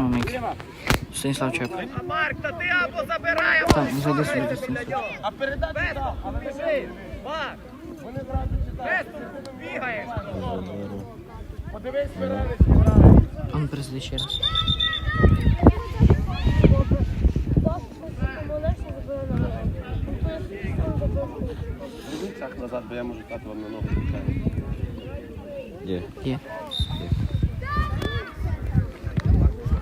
Микс. Станіслав Чеп. Марк, та ти або забирай, або Так, зайди сюди, Станіслав. А передати Без так. толку біжи. Марк. Без толку бігаєш. Подивись, Миранич грає. А ну присиди ще раз. Назад, бо я можу стати вам на ногу. Є. Є. Так. Маркус. Дивись. Марк, прийми м'ячик. Перший кладе. Воно буде правильно. Є давай, давай, давай, давай. Ви що, грати? Даня,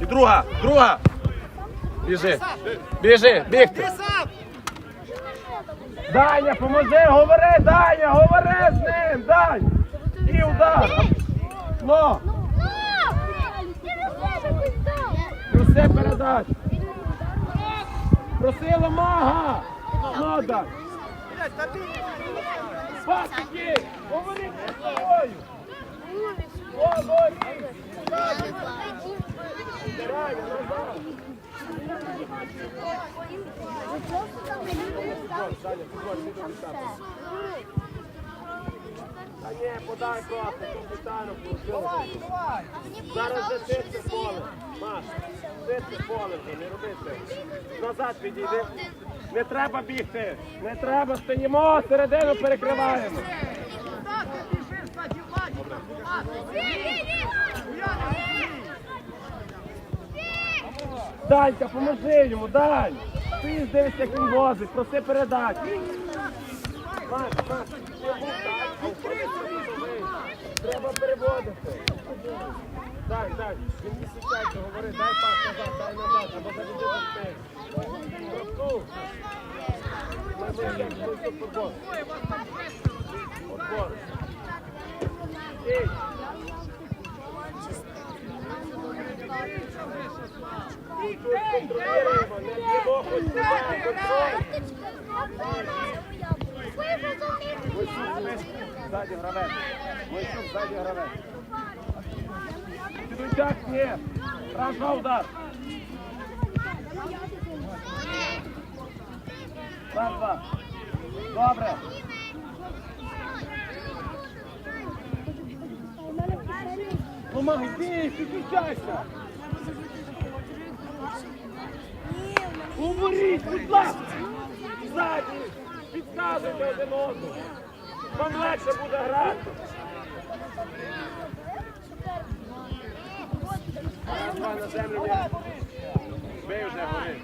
І друга, друга. Біжи. Біжи, бігти. Даня, поможи, говори, Даня, говори з ним, Дань. І удар. Но, і все передач. Просила мага. Ну, Дань. Пасики, говори з собою. Говори. Даня, назад. Ти. Та ні, подай просто, капітану получилось. Зараз же чисте поле. Маш, чисте поле вже, не роби. Назад підійди. Не треба бігти. Не треба, стоїмо, середину перекриваємо. Данька, поможи йому, Дань. Ти дивись, як він возить, проси передач. Треба переводити. Дай, дай, він не січається, говори, дай пас назад, дай назад, або заведи до спини. Ми близько футбол. Футбол. Стій. Тут контролюємо, не ззаді гравець. Ззаді гравець. Підуйчак, ні. Удар. Раз, два. Добре. Помагай, йди, підключайся. Говоріть, будь ласка. Ззаді. Підказуйте один одному. Вам легше буде грати. Давай на землю. Бий вже, гори.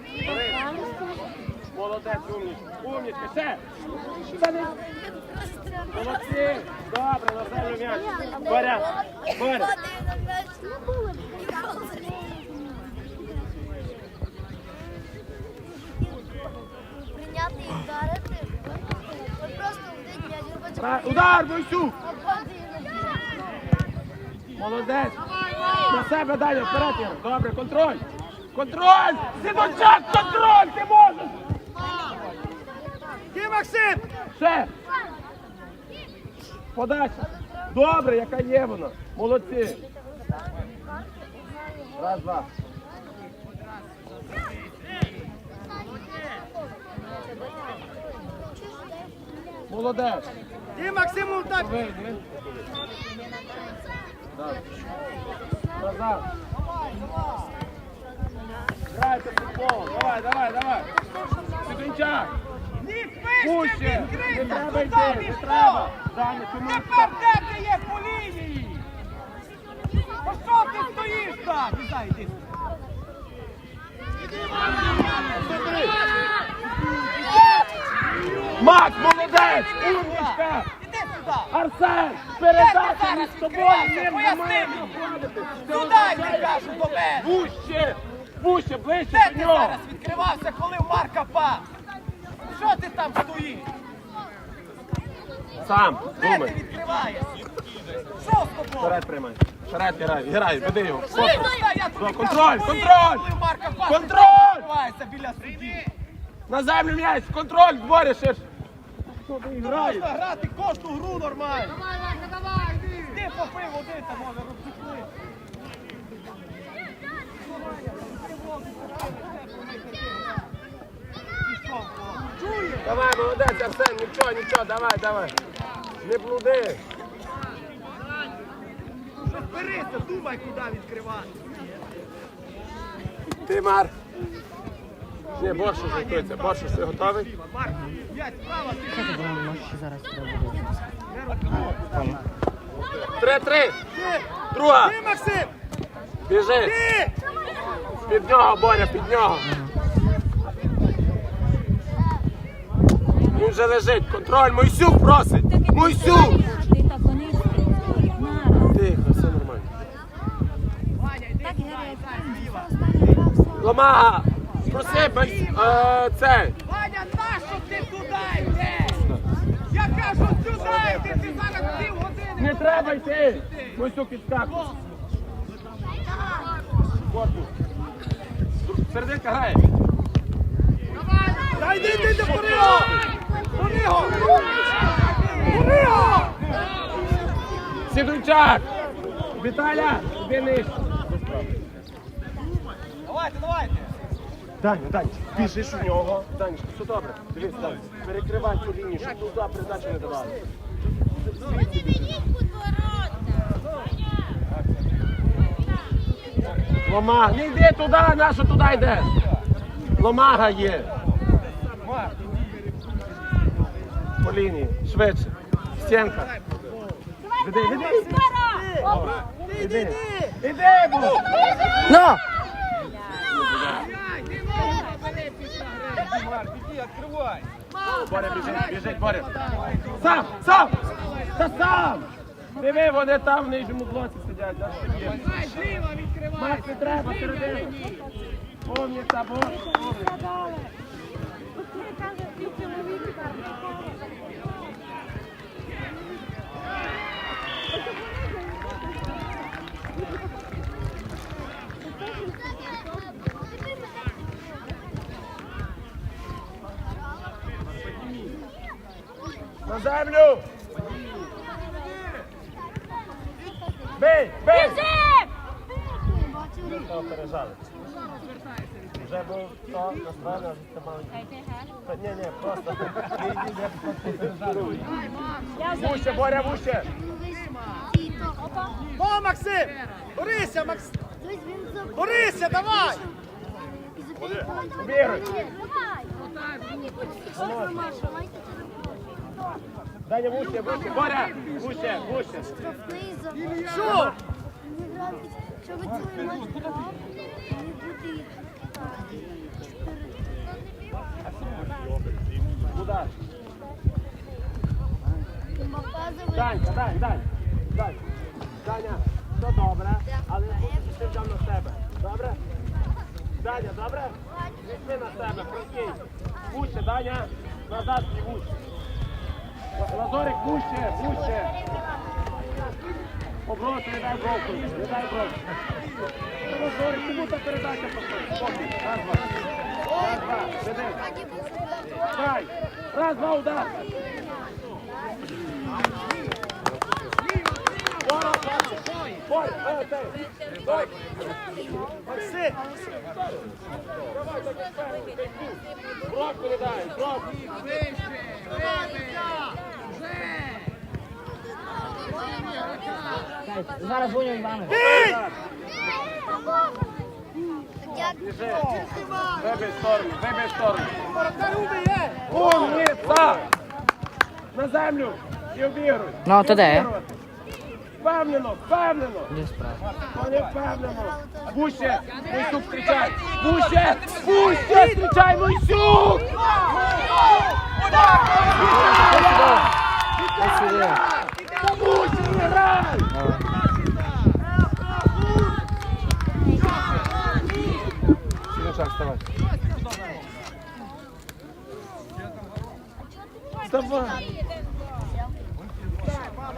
Молодець, умнічка. Умнічка. Та не- Молодці. Добре, на землю м'яч. Боря. Боря. Прийняти і вдарити. От просто вбить Удар, Бойсюк. Молодець. На себе далі, вперед. Добре, контроль. Контроль! Сидочак, контроль! Ти можеш! Ти, Максим! Ще! Подача. Добре, яка є вона. Молодці. Раз, два. Молодець. Ти, Максим, так. Назад. Грайте футбол. Давай, давай, давай. Сиденчак. Ні, Пуще. Не треба йти, не треба. Даня, ти можеш. Тепер де ти є по лінії? Ну що ти стоїш так? Іди, йди. Макс, молодець! Умничка! Іди сюди. Арсен, передача між тобою ним немає проходити. Ти Туди кажу, до мене. Вуще, вуще, ближче Де до ти нього. зараз відкривався, коли в Марка пас? Що ти там стоїш? Сам, Де ти думай. відкриваєшся? Що з тобою? Вперед приймай. Вперед грай, грай, веди його. Я тобі Контроль, кажу, контроль! коли в Марка пас, Контроль! відкриваєшся біля судді. На землю м'яч, контроль, дворі. Можна грати кожну гру нормально. Давай, Ваня, давай, йди. Ти попив води, та може. Чує? Давай, молодець, Арсен, нічого, нічого, давай, давай. Не блуди. Вже зберися, думай, куди відкривати. Ти, Мар. Ні, борщ уже готується. Борщ, ти готовий? Марк, п'ять справа, ти Я думаю, може ще зараз треба буде. Три-три. Друга. Ти, Максим! Біжи. Ти! Під нього, Боря, під нього. Він вже лежить. Контроль. Мойсюк просить. Мойсюк. Тихо, все нормально. Ломага. Спроси, Мойс- е, це. Ваня, нащо ти туди йдеш? Я кажу, сюди йди, ти зараз пів години. Не треба йти. Мойсюк підскакує. Корпус. Серединка грає. Та йди, йди, йди! Бери його! Сідунчак. Віталя, нижче. Давайте, давайте. Даня, Даня, біжиш у нього. Даня, все добре. Дивись, Даня, перекривай цю лінію, щоб туди передачу не давали. Ломага, не йди туди, нащо туди йдеш? Ломага є. По лінії, швидше. Стінка. Веди, веди. Іди, іди, бо. Ну! Марк, иди, открывай. Боря, біжить, біжить, Боря. Сам, сам! Та сам! Диви, вони там в нижньому блоці сидять. що є. Макс, не треба, середину. Помніться, бо. На землю! Бей, бей! Вже був то, насправді, а це маленький. Ні, ні, просто. Вуще, Боря, вуще! О, Максим! Борися, Макс! Борися, давай! Віруй! Даня, вуще, вуще, Боря! Вуще, вуще! Що? Щоб цілий матч грав, не Куди? показувати. Данька, Дань, Дань, Дань. Даня, все добре, але ти взяв на себе. Добре? Даня, добре? Візьми на себе, прокинь. Вуще, Даня, назад і вуще. Лазорик, вуще, вуще. Оброс, не дай броку, не дай броку. Лазорик, кому та передача проходить? Спокій, раз, два. Раз, два. Дай. Раз, два, удар. Бой, е, цей. Бой. Максим! Броку не дай, броку. Зараз дзвоню мами. Біжи. Вибий сторону, вибий сторону. Умніця! На землю і обігруй. Ну, ти де? Впевнено, впевнено. Справа? Вони впевнено. Вуще, Мойсюк зустрічай. Вуще, вуще, зустрічай, Мойсюк! Не грай! Давай. Вставай. Вставай.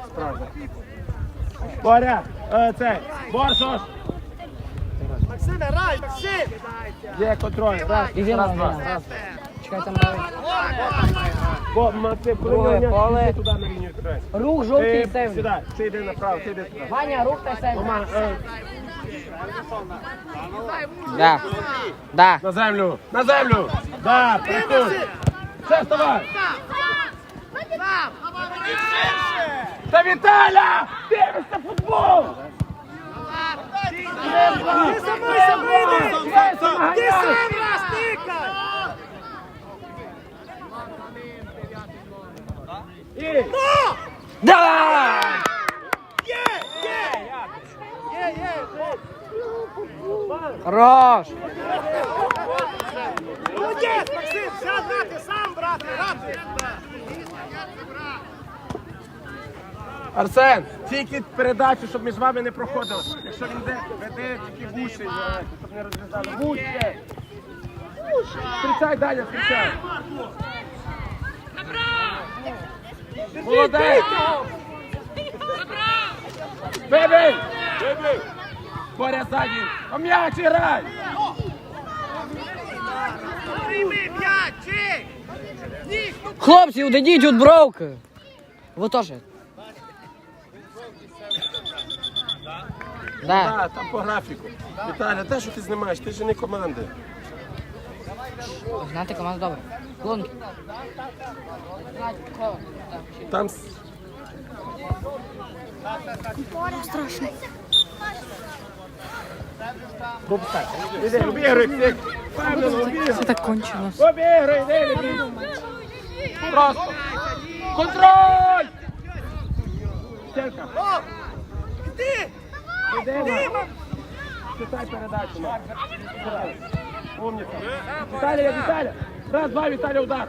Справді. Боря, е, цей, Борсош. Максиме, рай, Максим! Є контроль. Раз, Іди, раз, два. іди. Раз. Чекай, там навіть. Бо Максим, Друге нього поле. туди на лінію грай. Рух жовтий Ти сейв. сюди, ти йди направо, ти йди туди. Ваня, рух та е, Да. Да. на землю, на землю. Да, працюй. Все, вставай. Та Віталя! Дивишся футбол! Ти самий самий йди! Ти сам раз тикай! І Да! Є! Є! Є, є! Хорош! Молодець, Максим! Все грати, сам брати, грати! Арсен, тільки передачу, щоб між вами не проходило. Якщо він йде, веде тільки вуші, грайте, щоб не розрізали. Вуші! Зустрічай, Даня, зустрічай. Молодець! Бебі! Боря ззаді! А м'яч грай! Прийми м'ячик! Ну Хлопці, удадіть від бровки. Ви теж. Да. Так, там по графіку. Віталя, те, що ти знімаєш, ти ж не команди. Знати команду добре. Клонки. Там с- Іди, обігруй всіх. Впевнено, обігруй. Це так кончено. Обігруй, іди, іди. Просто. Контроль! Стенка, О! Іди! Читай передачу, Умничка. Віталія. Віталя. Раз, два, Віталя, удар.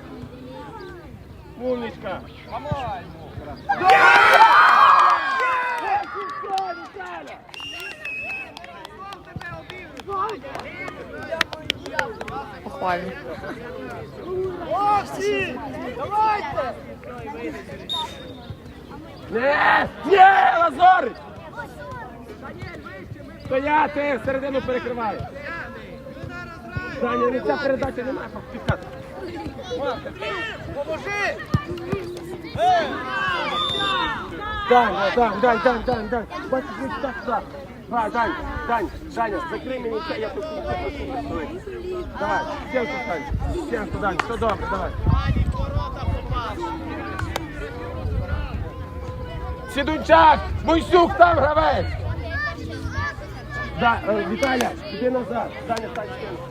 Умничка. Похвально. О, всі! Давайте! Не, не, Лазорич! Стояти, середину перекриває. Даня, не ця передача немає пікати. Поможи! Дань, Дань, Дань, Дань, Дань, Дань. Бачиш, він так, так. Давай, Дань, Дань, Даня, закрий мені це, я тут не Давай, стінку, Дань, стінку, Дань, все добре, давай. Сідунчак, Мойсюк там гравець. Да, е, Віталя, іди назад. Даня, стань стінку.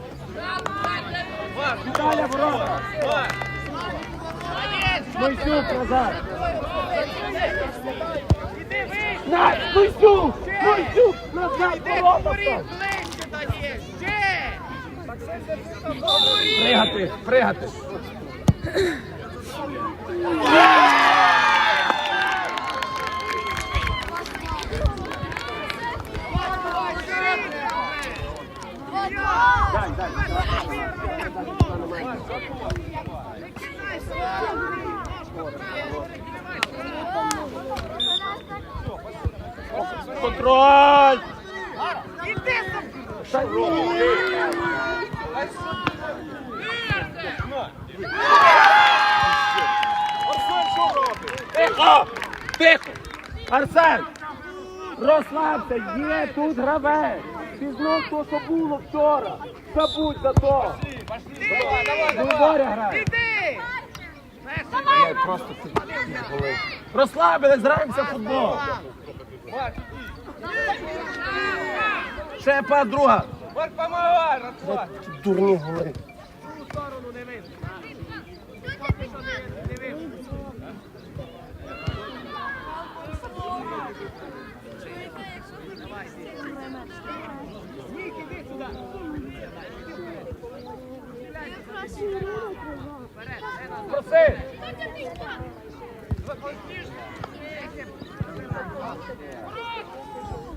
Віталя, ворота. Мойсюк назад. На, Мойсюк, Мойсюк, назад, ворота. Пригати, пригати. Дань, Контроль! Тихо! Арсен! Розслабся, є тут гравець! Ти знов то, було вчора! Забудь за то! Іди! Просто Розслабились, граємося в футбол! Ще па друга! Помагай! Рацлав! Дурні говори. Ту сторону не видно. Не видно. Ніг, іди сюди. Проси!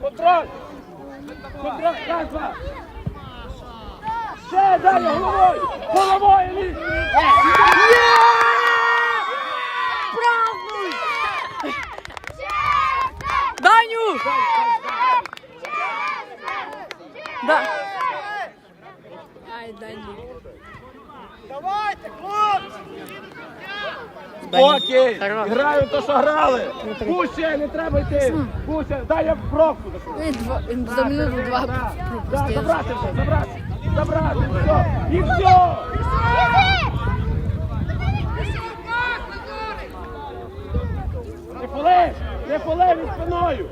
Контроль! Контроль! Раз, два! Ще далі головою! Головою лізь! Даню! Да. Давайте, хлопці! Спокій! Хорош. Грають то, що грали! Пуще, не треба йти! Пуще, дай я пробку. За минуту два пропустив. забрати вже, забрати! Забрати, все! І все! Не поли! Не поли від спиною!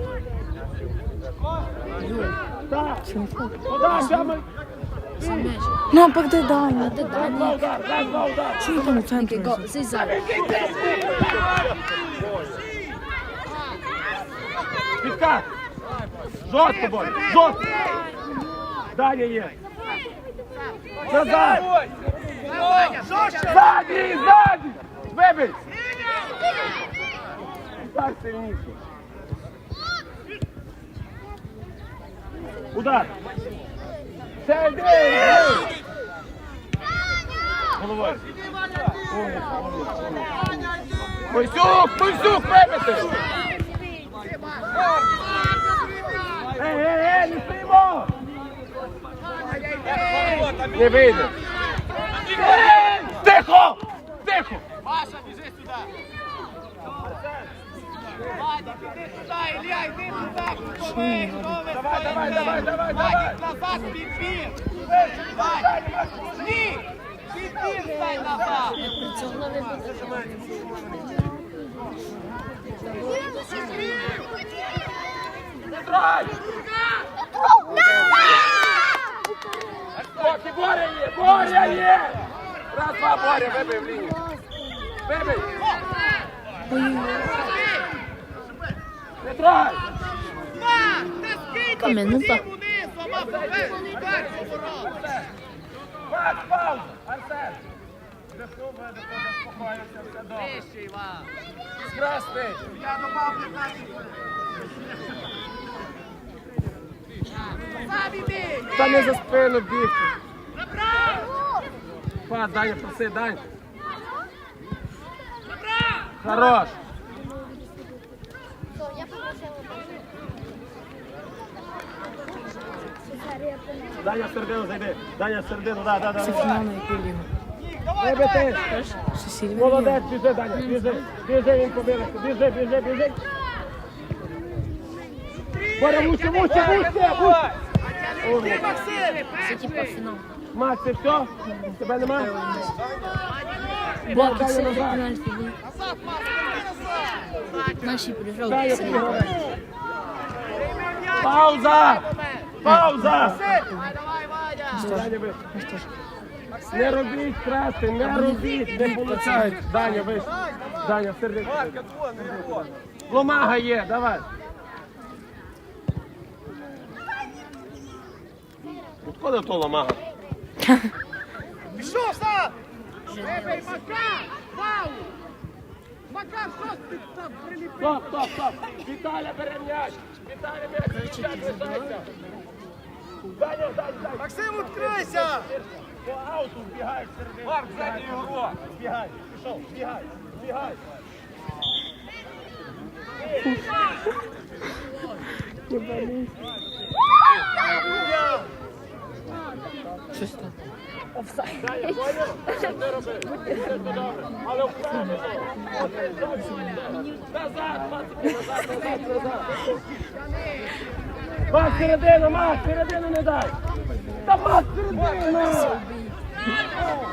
Так! Подай, Раз, два удар, раз, два удар! Чого там у центрі? Цей зараз. Підкат! Жорстко, бой! Жорстко! Даня є! Назад! Ззаді! Ззаді! Вибий! Так сильніше. Удар! Це йди! йди! Головою! Умніця, умніця, умніця. Мойсюк! Мойсюк! Вибити! Ей, ей, ей, не стоїмо! Не вийде. Тихо! Тихо! Паша, біжи сюди. Вадик, іди сюди, Ілля, іди сюди. Кутовий, хто Давай, давай, давай, давай, давай. Назад, підбір. Ні. Підбір стань назад. Поки Боря є! Боря є! Раз, два, Боря, вибив лінію. Вибив! Не трай! Та минута. Вниз, сама вперед. Удар, поворот. Макс, пауза! Арсен! Вдихнув, видихнув, заспокоївся, все добре. Вище, Іван. Красний! Я добав 15 Та не за спину бігти. Направо. Пас, проси, Даня. Хорош. Даня середину зайди. Даня середину, да, да, да. Це да. фінал на яку лігу. Молодець, біжи, Даня, біжи. Біжи, він побіг. Біжи, біжи, біжи. Боря, вуще, вуще. Умник. Типа фінал. Макс, це все? Тебе нема? Це пенальті. Наші Даня, Пауза! Пауза! Не робіть красти, не робіть, не получають. Даня, вийш. Даня, середину. Ломага є, давай. Откуда то ломага? Пішов сам. Вибий, Макар. Фау. Макар, що ти там приліпив? Стоп, стоп, стоп. Віталя бере м'яч. Віталя м'яч. М'яч лишається. Даня, Даня, Даня. Максим, відкрийся. По ауту вбігай в середину. Марк, задній ігрок. Збігай, пішов, збігай, збігай. Щось там. Даня, поняв? Що ти робиш? Все добре. Але вправо. Назад, пацики, назад, назад, назад. Макс, середину, Макс, середину не дай. Та Макс, середину.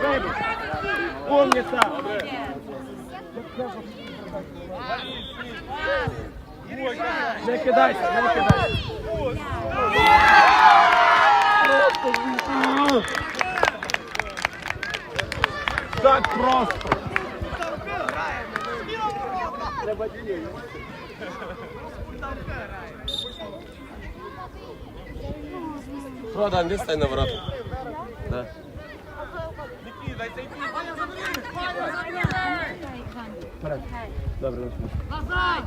Вибіг. Не кидайся, не кидайся. Так просто. Продан, де стань на воротах? Да. Вперед. Добре, Назад.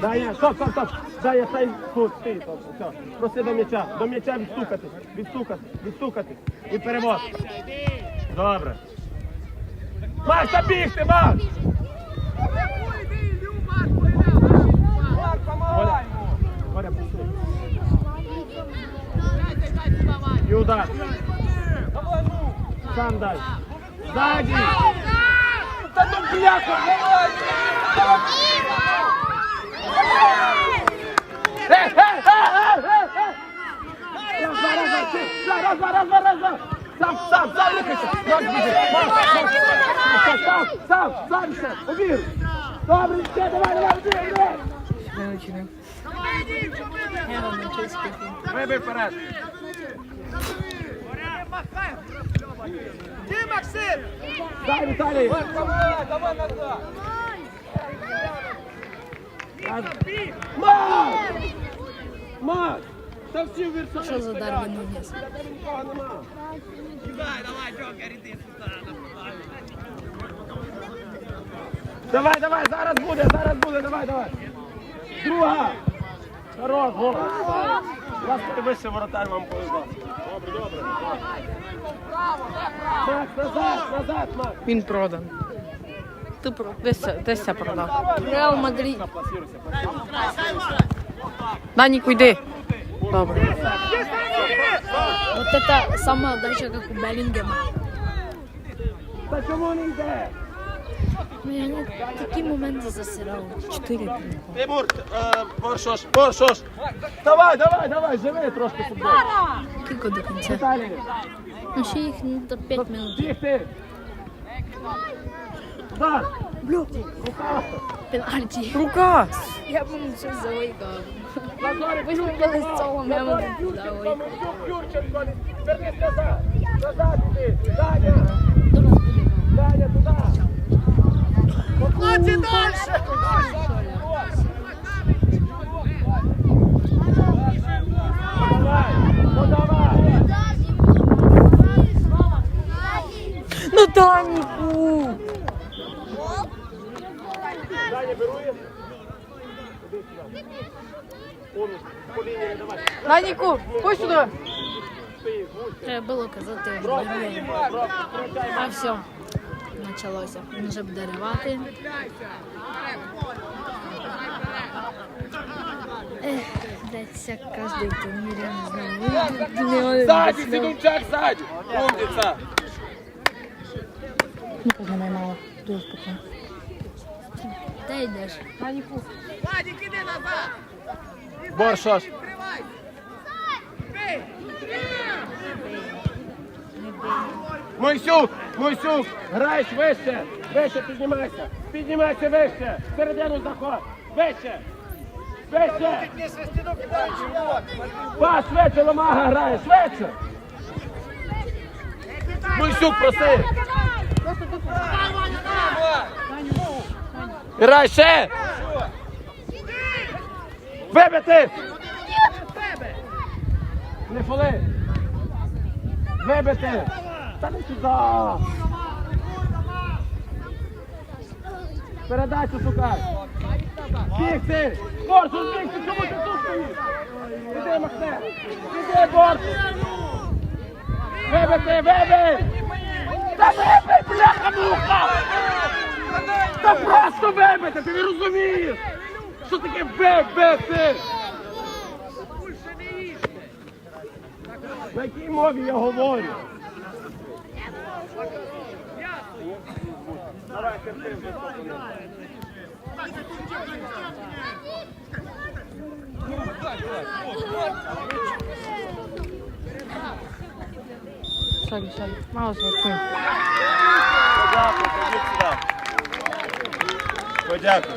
Даня, стоп, стоп, стоп. Даня, стай тут, стій, тут, все. Проси до м'яча, до м'яча відстукати, відстукати, відстукати. І перевод. Добре. Макс, та бігти, Макс! Боря, проси. І удар. Сам дай. Ззаді! Та ну бляха, давай! Сам, сам, сам рухайся. Сам. Сам, сам, сам, сам ще. Повір. Добре, ще, давай, давай, давай, давай. Не учинив. Я вам навчився спіти. Вибий вперед. Ти, Максим! Дай, Віталій. Давай, давай назад! Макс! Макс! Та всі в Що за. Дарвін? Тебе нікого нема. Давай, давай, зараз буде, зараз буде, давай, давай. Друга. Хорош, гол. Вас вище воротар вам повезло. Добре, добре. Макс, назад, назад, Макс. Він продан. Ти про десь це продав. Реал Мадрид. Даніку, йди. Добре. Вот это самая отдача, как у Беллингема. Та чому не йде? Ну, такі моменти засирав. Чотири. Тимур, е, Боршош, Боршош. Давай, давай, давай, живи трошки футбол. Кілько до кінця. Ну, ще їх ну, до 5 минут. бігти. Да. Пенальті. Рука! Я б щось Ви ж Юрченко. з цього Назарик, Юрченко, вернись назад. Назад іди. Даня. Даня, туди. Хлопці, далі! Давай, ну давай. Ну Даніку! Даня, беру їх. Іди сюди. Умність, по лінії не давай. Даніку, ходь сюди! Стоїть, гусь. Треба було казати. А все. Почалося. Він вже буде ривати. Ех, блядь, кожний турнір, я не знаю. Ну, не один Сзади, без слов. Сидунчак, сзади. Умница. Ну, познімай мало. Дуже спокійно. Де йдеш? Владик, іди назад! Боршош. Тривай! Бий! Мойсюк, Мойсюк, граєш вище, вище піднімайся, піднімайся вище, середину заход, вище, вище, пас швидше, ломага грає, швидше. Мойсюк, проси. Грай ще. Вибити. Не фоли. Вибити. Та не сюди. Передачу шукай. Бігти. Борсу, бігти, чому ти тут стоїш? Іди, Максим. Іди, Борсу. Вибити, вибий. Та вибий, бляха-муха. Та просто вибити, ти не розумієш. Що таке вибити? На якій мові я говорю? Давай, Сорі, сорі. Мало ходіть сюди. Подякуй.